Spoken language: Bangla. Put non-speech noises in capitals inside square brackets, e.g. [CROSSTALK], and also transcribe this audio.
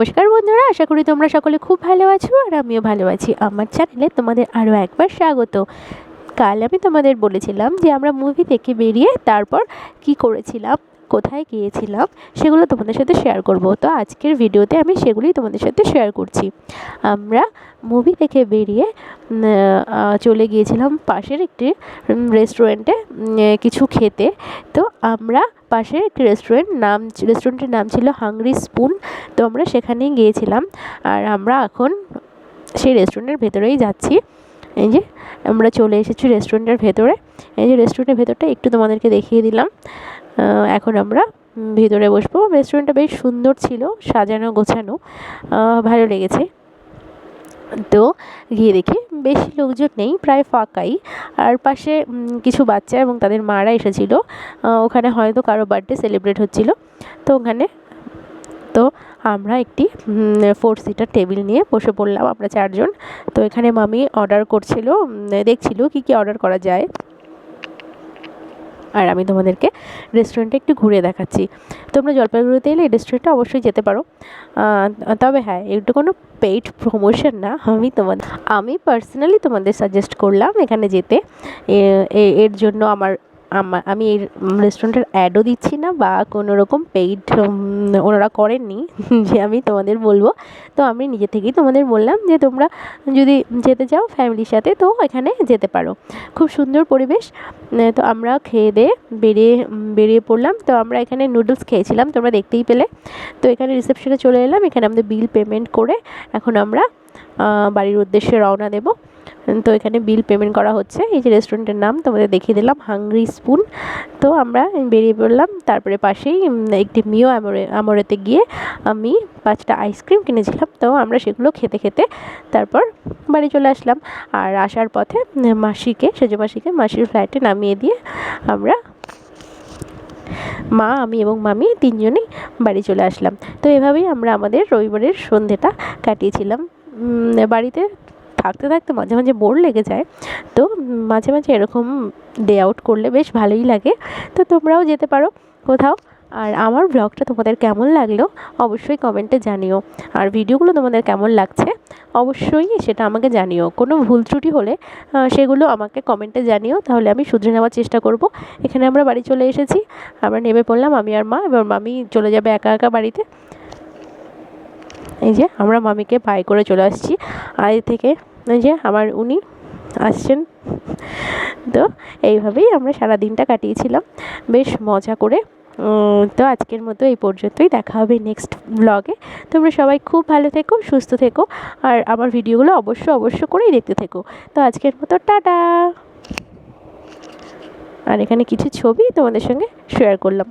নমস্কার বন্ধুরা, আশা করি তোমরা সকলে খুব ভালো আছো আর আমিও ভালো আছি। আমার চ্যানেলে তোমাদের আরও একবার স্বাগত। কাল আমি তোমাদের বলেছিলাম যে আমরা মুভি থেকে বেরিয়ে তারপর কি করেছিলাম, কোথায় গিয়েছিলাম, সেগুলো তোমাদের সাথে শেয়ার করব। তো আজকের ভিডিওতে আমি সেগুলি তোমাদের সাথে শেয়ার করছি। আমরা মুভি থেকে বেরিয়ে চলে গিয়েছিলাম পাশের একটি রেস্টুরেন্টে কিছু খেতে। তো আমরা পাশের একটি রেস্টুরেন্ট নাম রেস্টুরেন্টের নাম ছিল হাংরি স্পুন তো আমরা সেখানেই গিয়েছিলাম আর আমরা এখন সেই রেস্টুরেন্টের ভেতরেই যাচ্ছি। এই যে, আমরা চলে এসেছি রেস্টুরেন্টের ভেতরে। এই যে রেস্টুরেন্টের ভেতরটা একটু তোমাদেরকে দেখিয়ে দিলাম। এখন আমরা ভিতরে বসবো। রেস্টুরেন্টটা বেশ সুন্দর ছিল, সাজানো গোছানো। ভালো লেগেছে। তো গিয়ে দেখি বেশি লোকজন নেই, প্রায় ফাঁকাই। আর পাশে কিছু বাচ্চা এবং তাদের মারা এসেছিল। ওখানে হয়তো কারও বার্থডে সেলিব্রেট হচ্ছিল। তো ওখানে, তো আমরা একটি ফোর সিটার টেবিল নিয়ে বসে পড়লাম আমরা চারজন। তো এখানে মামি অর্ডার করছিল দেখছিল কি কি অর্ডার করা যায়। আর আমি তোমাদেরকে রেস্টুরেন্টটা একটু ঘুরে দেখাচ্ছি। তোমরা জলপাইগুড়িতে এলে এই রেস্টুরেন্টটা অবশ্যই যেতে পারো। তবে হ্যাঁ একটু কোনো পেইড প্রমোশন না, আমি তোমাদের, আমি পার্সোনালি তোমাদের সাজেস্ট করলাম এখানে যেতে। এর জন্য আমার আমা- আমি এই রেস্টুরেন্টের অ্যাডও দিচ্ছি না বা কোনো রকম পেইড ওনারা করেননি, [LAUGHS] যে আমি তোমাদের বলব। তো আমি নিজে থেকেই তোমাদের বললাম যে তোমরা যদি যেতে চাও ফ্যামিলির সাথে, তো এখানে যেতে পারো। খুব সুন্দর পরিবেশ। তো আমরা খেয়ে দিয়ে বেরিয়ে বেরিয়ে পড়লাম। তো আমরা এখানে নুডলস খেয়েছিলাম, তোমরা দেখতেই পেলে। তো এখানে রিসেপশনে চলে এলাম। এখানে আমাদের বিল পেমেন্ট করে এখন আমরা বাড়ির উদ্দেশ্যে রওনা দেব। তো এখানে বিল পেমেন্ট করা হচ্ছে। এই যে রেস্টুরেন্টের নাম, তোমাদের দেখিয়ে দিলাম হাংরি স্পুন। তো আমরা বেরিয়ে পড়লাম, তারপরে পাশেই একটি মিও আমরে, আমরেতে গিয়ে আমি পাঁচটা আইসক্রিম কিনেছিলাম। তো আমরা সেগুলো খেতে খেতে তারপর বাড়ি চলে আসলাম। আর আসার পথে মাসিকে, সেজো মাসিকে, মাসির ফ্ল্যাটে নামিয়ে দিয়ে আমরা মা, আমি এবং মামি তিনজনেই বাড়ি চলে আসলাম। তো এভাবেই আমরা আমাদের রবিবারের সন্ধেটা কাটিয়েছিলাম। বাড়িতে থাকতে থাকতে মাঝে মাঝে বোর লেগে যায়। তো মাঝে মাঝে এরকম ডে আউট করলে বেশ ভালোই লাগে। তো তোমরাও যেতে পারো কোথাও। আর আমার ব্লগটা তোমাদের কেমন লাগল অবশ্যই কমেন্টে জানিও। আর ভিডিওগুলো তোমাদের কেমন লাগছে অবশ্যই সেটা আমাকে জানিও। কোনো ভুল ত্রুটি হলে সেগুলো আমাকে কমেন্টে জানিও। তাহলে আমি শুধরে নেওয়ার চেষ্টা করব। এখানে আমরা বাড়ি চলে এসেছি। আমরা নেমে পড়লাম আমি আর মা এবার মামি চলে যাবে একা একা বাড়িতে। এই যে আমরা মামিকে বাই করে চলে আসছি। আর থেকে এই যে আমার উনি আসছেন। তো এইভাবেই আমরা সারা দিনটা কাটিয়েছিলাম। বেশ মজা করে। তো আজকের মতো এই পর্যন্তই। দেখা হবে নেক্সট ব্লগে তোমরা সবাই খুব ভালো থেকো, সুস্থ থেকো। আর আমার ভিডিওগুলো অবশ্য অবশ্য করেই দেখতে থেকো। তো আজকের মতো টাটা। আর এখানে কিছু ছবি তোমাদের সঙ্গে শেয়ার করলাম।